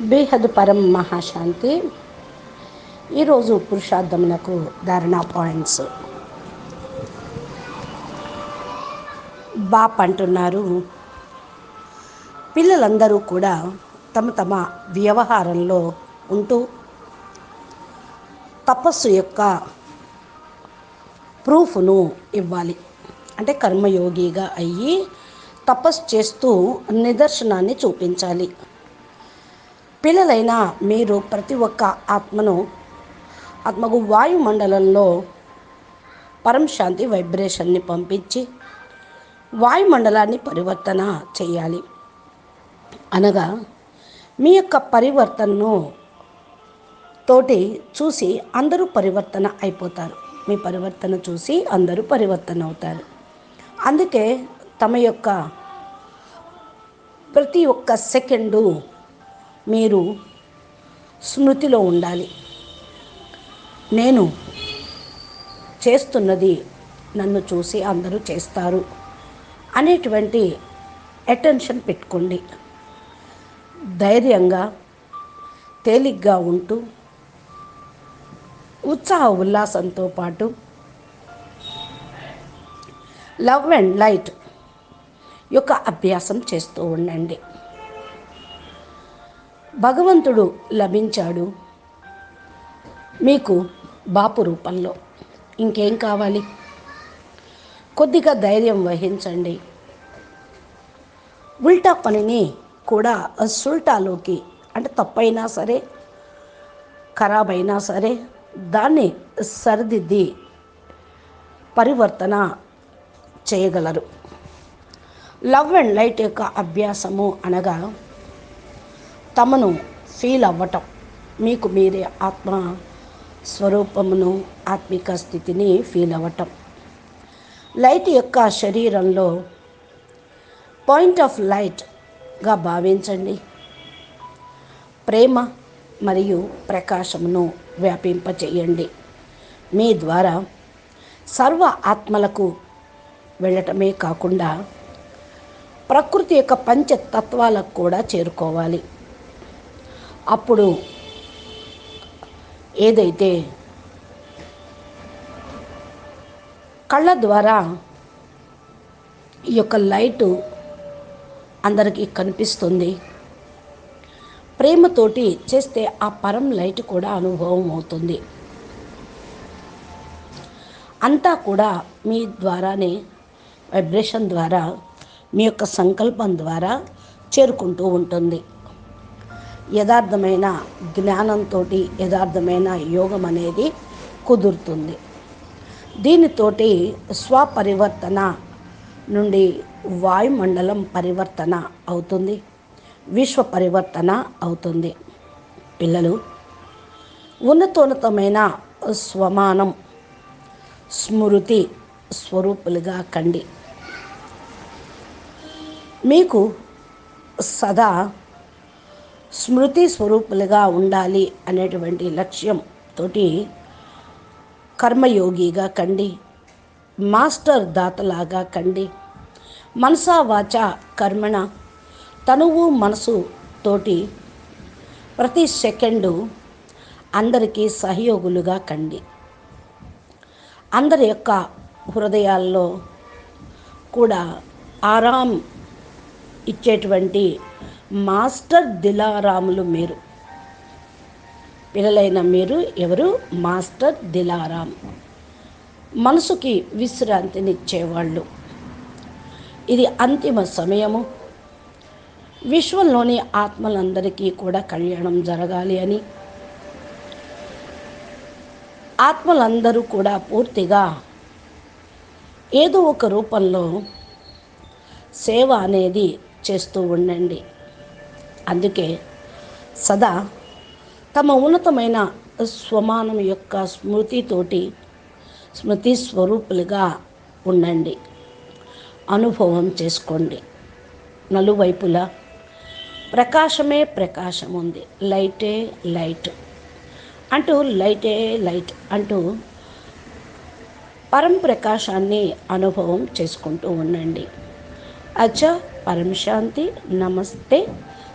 బేహద్ పరం మహాశాంతి. ఈరోజు పురుషార్థమునకు ధారణ పాయింట్స్. బాప్ అంటున్నారు. పిల్లలందరూ కూడా తమ తమ వ్యవహారంలో ఉంటూ తపస్సు యొక్క ప్రూఫ్ను ఇవ్వాలి. అంటే కర్మయోగిగా అయ్యి తపస్సు చేస్తూ నిదర్శనాన్ని చూపించాలి. పిల్లలైన మీరు ప్రతి ఒక్క ఆత్మను ఆత్మకు వాయుమండలంలో పరంశాంతి వైబ్రేషన్ని పంపించి వాయుమండలాన్ని పరివర్తన చేయాలి. అనగా మీ యొక్క పరివర్తనను తోటి చూసి అందరూ పరివర్తన అయిపోతారు. మీ పరివర్తన చూసి అందరూ పరివర్తన అవుతారు. అందుకే తమ యొక్క ప్రతి ఒక్క సెకండు మీరు స్మృతిలో ఉండాలి. నేను చేస్తున్నది నన్ను చూసి అందరూ చేస్తారు అనేటువంటి అటెన్షన్ పెట్టుకోండి. ధైర్యంగా తేలిగ్గా ఉంటూ ఉత్సాహ ఉల్లాసంతో పాటు లవ్ అండ్ లైట్ యొక్క అభ్యాసం చేస్తూ ఉండండి. భగవంతుడు లభించాడు. మీకు బాపు రూపంలో ఇంకేం కావాలి? కొద్దిగా ధైర్యం వహించండి. ఉల్టా పనిని కూడా సుల్టాలోకి అంటే తప్పైనా సరే ఖరాబ్ అయినా సరే దాన్ని సరిదిద్ది పరివర్తన చేయగలరు. లవ్ అండ్ లైట్ యొక్క అభ్యాసము అనగా తమను ఫీల్ అవ్వటం. మీకు మీరే ఆత్మ స్వరూపమును ఆత్మిక స్థితిని ఫీల్ అవ్వటం. లైట్ యొక్క శరీరంలో పాయింట్ ఆఫ్ లైట్గా భావించండి. ప్రేమ మరియు ప్రకాశమును వ్యాపింపచేయండి. మీ ద్వారా సర్వ ఆత్మలకు వెళ్ళటమే కాకుండా ప్రకృతి యొక్క పంచతత్వాలకు కూడా చేరుకోవాలి. అప్పుడు ఏదైతే కళ్ళ ద్వారా ఈ యొక్క లైటు అందరికీ కనిపిస్తుంది ప్రేమతోటి చేస్తే ఆ పరం లైట్ కూడా అనుభవం అవుతుంది. అంతా కూడా మీ ద్వారానే వైబ్రేషన్ ద్వారా మీ యొక్క సంకల్పం ద్వారా చేరుకుంటూ ఉంటుంది. యథార్థమైన జ్ఞానంతో యథార్థమైన యోగం అనేది కుదురుతుంది. దీనితోటి స్వపరివర్తన నుండి వాయుమండలం పరివర్తన అవుతుంది. విశ్వ పరివర్తన అవుతుంది. పిల్లలు ఉన్నతోన్నతమైన స్వమానం స్మృతి స్వరూపులుగా కండి. మీకు సదా స్మృతి స్వరూపులుగా ఉండాలి అనేటువంటి లక్ష్యంతో కర్మయోగిగా కండి మాస్టర్ దాతలాగా కండి. మనసా వాచ కర్మణ తనువు మనసు తోటి ప్రతి సెకండు అందరికీ సహయోగులుగా కండి. అందరి యొక్క హృదయాల్లో కూడా ఆరాం ఇచ్చేటువంటి మాస్టర్ దిలారాములు మీరు. పిల్లలైన మీరు ఎవరు? మాస్టర్ దిలారాం. మనసుకి విశ్రాంతినిచ్చేవాళ్ళు. ఇది అంతిమ సమయము. విశ్వంలోని ఆత్మలందరికీ కూడా కళ్యాణం జరగాలి అని. ఆత్మలందరూ కూడా పూర్తిగా ఏదో ఒక రూపంలో సేవ అనేది చేస్తూ ఉండండి. అందుకే సదా తమ ఉన్నతమైన స్వమానం యొక్క స్మృతితోటి స్మృతి స్వరూపులుగా ఉండండి. అనుభవం చేసుకోండి. నలువైపులా ప్రకాశమే ప్రకాశం ఉంది లైటే లైట్ అంటూ లైటే లైట్ అంటూ పరం ప్రకాశాన్ని అనుభవం చేసుకుంటూ ఉండండి. అచ్చా పరం శాంతి నమస్తే.